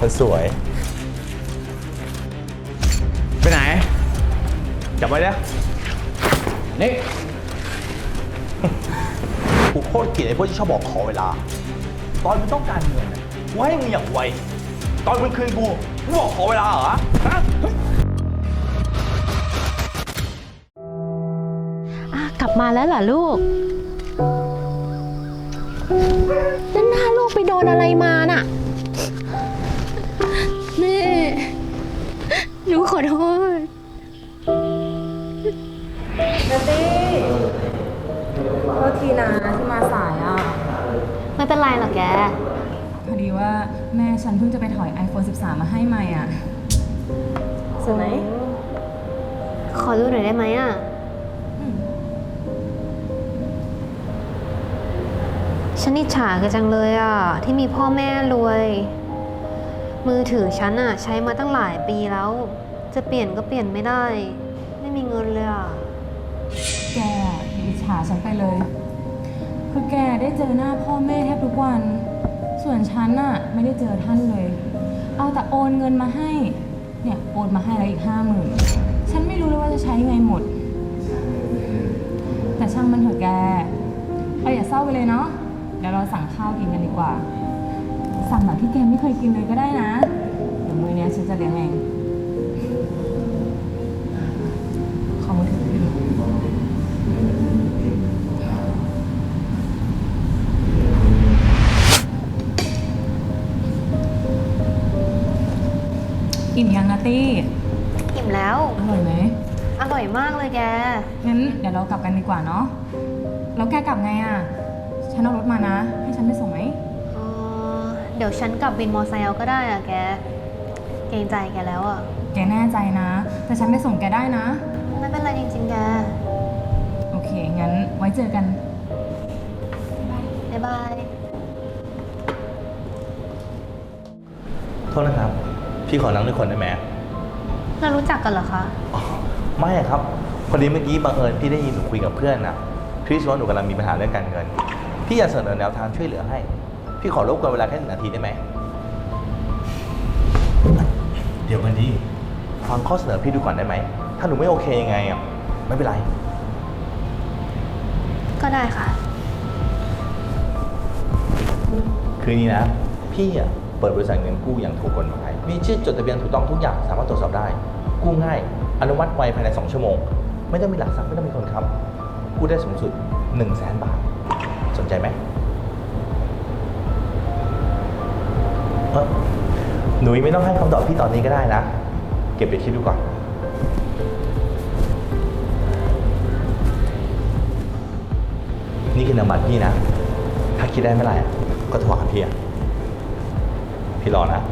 คนสวย ไปไหน จับไว้เนี่ยนี่ กูโคตรเกลียดไอ้พวกที่ชอบบอกขอเวลา ตอนมึงต้องการเงินน่ะกูให้มึงอย่างไว ตอนมึงคืนกูมึงบอกขอเวลาเหรอฮะ อะกลับมาแล้วเหรอลูกนั่นหน้าลูกไปโดนอะไรมา แม่ฉันเพิ่งจะไปถอย iPhone 13 มาให้ใหม่อะ สวยไหม ขอดูหน่อยได้ไหมอะ ฉันอิจฉากันจังเลยอะ ที่มีพ่อแม่รวย มือถือฉันอะ ใช้มาตั้งหลายปีแล้ว จะเปลี่ยนก็เปลี่ยนไม่ได้ ไม่มีเงินเลยอะ แกอย่าอิจฉาฉันไปเลย คือแกได้เจอหน้าพ่อแม่แทบทุกวัน ส่วนฉันน่ะไม่ได้เจอท่านเลย เอาแต่โอนเงินมาให้ เนี่ยโอนมาให้แล้วอีกห้าหมื่นฉันไม่รู้เลยว่าจะใช้ยังไงหมด แต่ช่างมันเถอะแกเราอย่าเศร้าไปเลยเนาะ เดี๋ยวเราสั่งข้าวกินกันดีกว่า สั่งแบบที่แกไม่เคยกินเลยก็ได้นะ เดี๋ยวมื้อเนี้ยฉันจะเลี้ยงเอง ตี้อิ่มแล้ว อร่อยไหมอร่อยมากเลยแก งั้นเดี๋ยวเรากลับกันดีกว่าเนาะแล้วแกกลับไงอะ่ะฉันเอารถมานะ ให้ฉันไปส่งไหมเออเดี๋ยวฉันกลับวินมอไซค์เอาก็ได้อะแก เกรงใจแกแล้วอะแกแน่ใจนะ แต่ฉันไปส่งแกได้นะ ไม่เป็นไรจริงๆแก โอเค งั้นไว้เจอกัน บ๊ายบาย โทษนะครับ พี่ขอนั่งด้วยคนได้ไหม เรารู้จักกันเหรอคะอ๋อไม่อะครับ พอดีเมื่อกี้บังเอิญพี่ได้ยินหนูคุยกับเพื่อนนะพี่รู้สึกว่าหนูกำลังมีปัญหาเรื่องการเงิน พี่อยากเสนอแนวทางช่วยเหลือให้ พี่ขอรบกวนเวลาแค่หนึ่งนาทีได้ไหม เดี๋ยวกันดีฟังข้อเสนอพี่ดูก่อนได้ไหม ถ้าหนูไม่โอเคยังไงอะไม่เป็นไร ก็ได้ค่ะ คือนี้นะ พี่อะ เปิดบริษัทเงินกู้อย่างถูกกฎหมาย มีชื่อจดทะเบียนถูกต้องทุกอย่างสามารถตรวจสอบได้ กู้ง่าย อนุมัติไวภายใน 2 ชั่วโมง ไม่ต้องมีหลักทรัพย์ไม่ต้องมีคนค้ำกู้ได้สูงสุด 1 0 0 0 0แสนบาท สนใจไหมหนูไม่ต้องให้คำตอบพี่ตอนนี้ก็ได้นะ เก็บไปคิดดูก่อนนี่คือนามบัตรพี่นะ ถ้าคิดได้เมื่อไหร่ก็โทรหาพี่อะ พี่รอนะ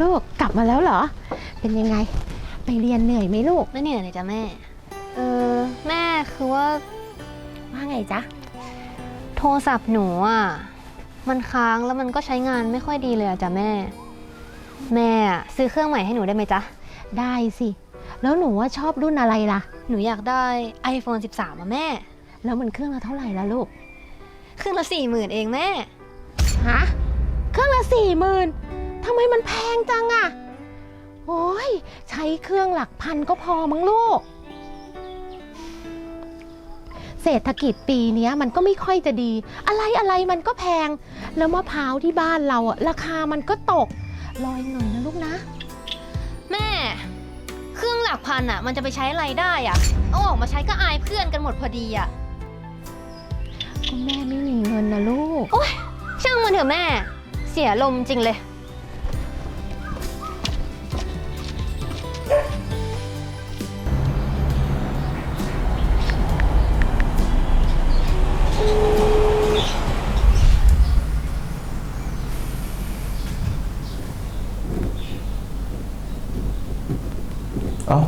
ลูกกลับมาแล้วเหรอ เป็นยังไง ไปเรียนเหนื่อยไหมลูก ไม่เหนื่อยเลยจ้ะแม่ เออ แม่คือว่าว่าไงจ๊ะ โทรศัพท์หนูอะ มันค้างแล้วมันก็ใช้งานไม่ค่อยดีเลยอะจ้ะแม่ แม่อะซื้อเครื่องใหม่ให้หนูได้ไหมจ๊ะ ได้สิ แล้วหนูว่าชอบรุ่นอะไรล่ะ หนูอยากได้ iPhone 13อะแม่ แล้วมันเครื่องละเท่าไหร่ละลูก เครื่องละสี่หมื่นเองแม่ ฮะ เครื่องละสี่หมื่นทำไมมันแพงจังอะโอ้ย ใช้เครื่องหลักพันก็พอมั้งลูก เศรษฐกิจปีเนี้ยมันก็ไม่ค่อยจะดี อะไรอะไรมันก็แพง แล้วมะพร้าวที่บ้านเราอะราคามันก็ตก รออีกหน่อยนะลูกนะ แม่เครื่องห ลักพันอะมันจะไปใช้อะไรได้อะเอาออกมาใช้ก็อายเพื่อนกันหมดพอดีอะก็แม่ไม่มีเงินนะลูกช่างมันเถอะแม่ เสียลมจริงเลย เอ้า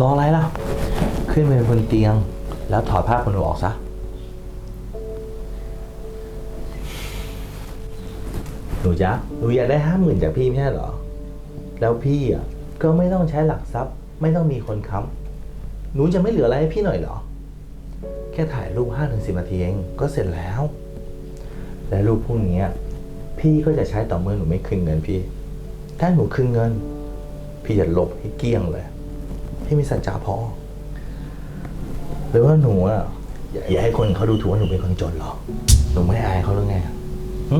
รออะไรล่ะ ขึ้นไปบนเตียง แล้วถอดผ้าขนหนูออกซะ หนูจ๊ะหนูอยากได้ห้าหมื่นจากพี่ไม่ใช่เหรอ แล้วพี่อะก็ไม่ต้องใช้หลักทรัพย์ ไม่ต้องมีคนค้ำหนูจะไม่เหลืออะไรให้พี่หน่อยเหรอ แค่ถ่ายรูป5ถึง10นาทีเองก็เสร็จแล้ว และรูปพวกนี้พี่ก็จะใช้ต่อเมื่อหนูไม่คืนเงินพี่ ถ้าหนูคืนเงิน พี่จะลบให้เกลี้ยงเลย พี่มีสัจจาพอหรือว่าหนูอะอย่าให้คนเขาดูถูกว่าหนูเป็นคนจนหรอกหนูไม่อายเขาหรือไงหึ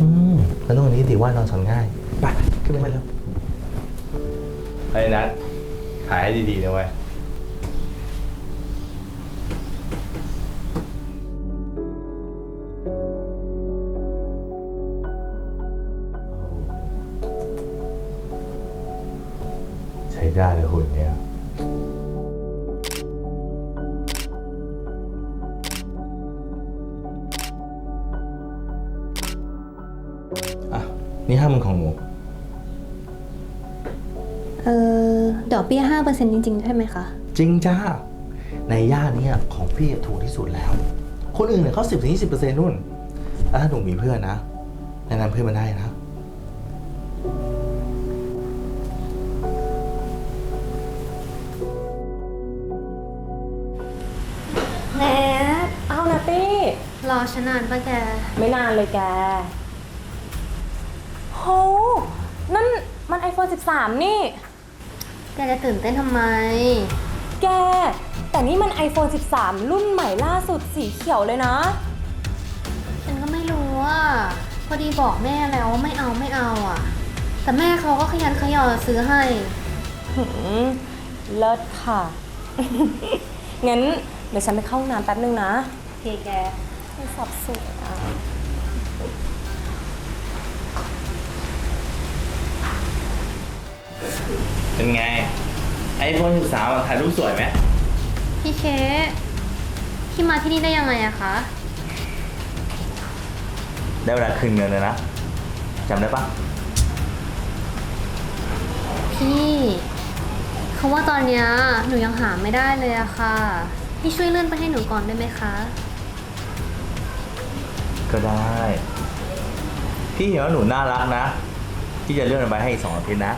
อืมแล้วตรงนี้ดีว่านอนสอนง่ายไปขึ้นไปเร็วไอ้นัทขายให้ดีๆนะเว้ย ห้ามันของหนู เออดอกเบี้ยห้าเปอร์เซ็นต์จริงๆ ใช่ไหมคะ จริงจ้า ในย่านเนี้ของพี่ถูกที่สุดแล้ว คนอื่นเนี่ยเขาสิบถึงยี่สิบเปอร์เซ็นต์นู่นแล้วถ้าหนูมีเพื่อนนะแนะนำเพื่อนมาได้นะ แนทเอานะตี้รอฉันนานปะแก ไม่นานเลยแก นั่นมัน iPhone 13 นี่ แกจะตื่นเต้นทำไม แก แต่นี่มัน iPhone 13 รุ่นใหม่ล่าสุดสีเขียวเลยนะ ฉันก็ไม่รู้อะ พอดีบอกแม่แล้วว่าไม่เอาไม่เอาอะ แต่แม่เขาก็ขยันขยอซื้อให้ หืมเลิศค่ะ งั้น เดี๋ยวฉันไปเข้าห้องน้ำแป๊บนึงนะ โอเคแกไม่สับสนอะ ไอโฟน13อะถ่ายรูปสวยไหมพี่เคพี่มาที่นี่ได้ยังไงอะคะ ได้เวลาคืนเงินเลยนะจำได้ปะพี่เขาว่าตอนเนี้ยหนูยังหาไม่ได้เลยอะค่ะ พี่ช่วยเลื่อนไปให้หนูก่อนได้ไหมคะ ก็ได้ พี่เห็นว่าหนูน่ารักนะ พี่จะเลื่อนไปให้อีกสองอาทิตย์นะ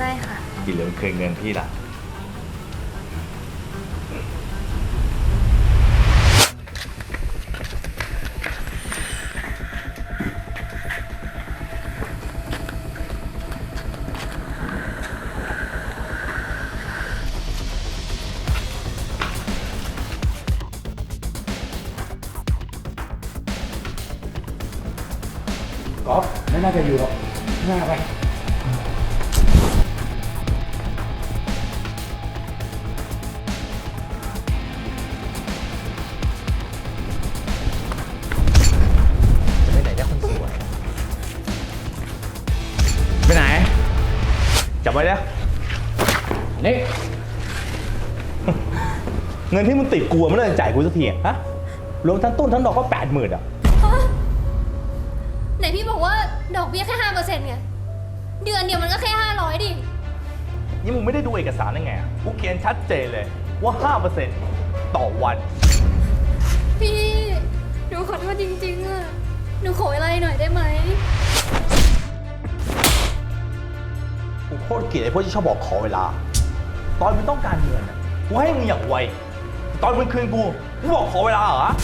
ได้ค่ะ อย่าลืมคืนเงินพี่ละก๊อฟไม่น่าจะอยู่หรอกหน้าไป ไว้นะนี่ เงินที่มึงติดกูอะไม่ได้จ่ายกูสักทีอะฮะรวมทั้งต้นทั้งดอกก็แปดหมื่นอะไหนพี่บอกว่าดอกเบี้ยแค่ห้าเปอร์เซ็นต์ไง เดือนเดียวมันก็แค่ห้าร้อยดิ นี่มึงไม่ได้ดูเอกสารได้ไงอะกูเขียนชัดเจนเลยว่า5%ต่อวัน พี่ หนูขอโทษจริงๆอะหนูขอเวลาหน่อยได้ไหม กูโคตรเกลียดไอ้พวกที่ชอบบอกขอเวลา ตอนมึงต้องการเงินอะกูให้มึงอย่างไว ตอนมึงคืนกูกูบอกขอเวลาเหรอฮะ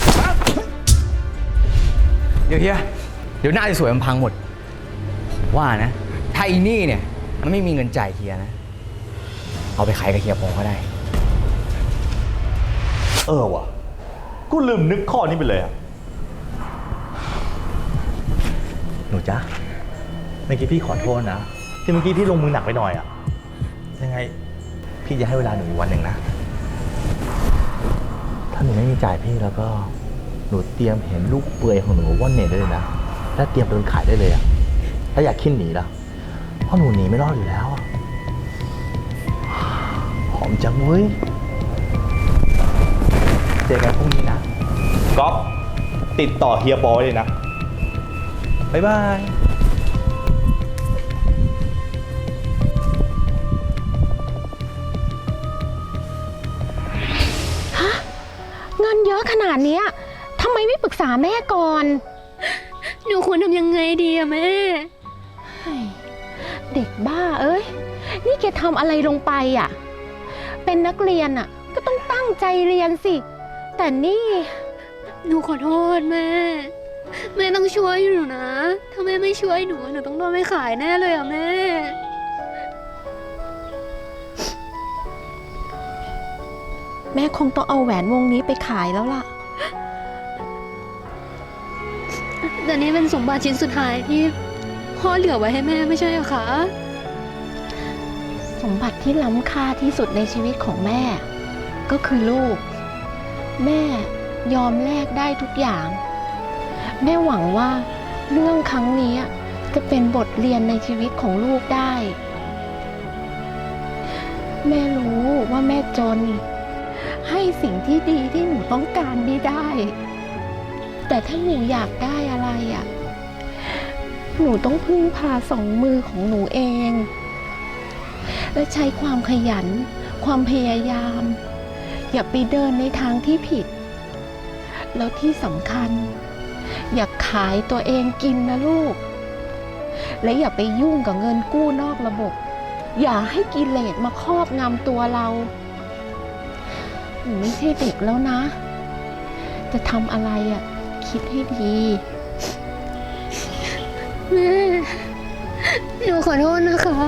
เดี๋ยวเฮียเดี๋ยวหน้าจะสวยมันพังหมดว่านะ ถ้าอีนี่เนี่ย มันไม่มีเงินจ่ายเฮียนะ เอาไปขายกับเฮียพงก็ได้ เออว่ะ กูลืมนึกข้อนี้ไปเลยอะหนูจ๊ะเมื่อกี้พี่ขอโทษนะ ที่เมื่อกี้พี่ลงมือหนักไปหน่อยอะยังไง พี่จะให้เวลาหนูอีกวันหนึ่งนะ ถ้าหนูไม่มีจ่ายพี่แล้วก็หนูเตรียมเห็นลูกเปลือยของหนูว่อนเน็ตได้เลยนะและเตรียมโดนขายได้เลยอะถ้าอยากขึ้นหนีละเพราะหนูหนีไม่รอดอยู่แล้วอะหอมจังเว้ยเจอกันพรุ่งนี้นะก๊อฟติดต่อเฮียบอยเลยนะบ๊ายบาย ยอะขนาดเนี้ยทำไมไม่ปรึกษาแม่ก่อน หนูควรทำยังไงดีอะแม่เฮ้ยเด็กบ้าเอ้ย นี่แกทำอะไรลงไปอะเป็นนักเรียนอะก็ต้องตั้งใจเรียนสิ แต่นี่ หนูขอโทษแม่ แม่ต้องช่วยหนูนะ ถ้าแม่ไม่ช่วยหนูหนูต้องโดนไม่ขายแน่เลยอะแม่ แม่คงต้องเอาแหวนวงนี้ไปขายแล้วล่ะ แต่นี่เป็นสมบัติชิ้นสุดท้ายที่พ่อเหลือไว้ให้แม่ไม่ใช่เหรอคะ สมบัติที่ล้ำค่าที่สุดในชีวิตของแม่ ก็คือลูก แม่ยอมแลกได้ทุกอย่าง แม่หวังว่าเรื่องครั้งนี้จะเป็นบทเรียนในชีวิตของลูกได้ แม่รู้ว่าแม่จน ให้สิ่งที่ดีที่หนูต้องการไม่ได้ แต่ถ้าหนูอยากได้อะไรอะ หนูต้องพึ่งพาสองมือของหนูเอง และใช้ความขยัน ความพยายาม อย่าไปเดินในทางที่ผิด แล้วที่สำคัญ อย่าขายตัวเองกินนะลูก และอย่าไปยุ่งกับเงินกู้นอกระบบ อย่าให้กิเลสมาครอบงำตัวเรา หนูไม่ใช่เด็กแล้วนะ จะทำอะไรอะ คิดให้ดี แม่ หนูขอโทษนะคะ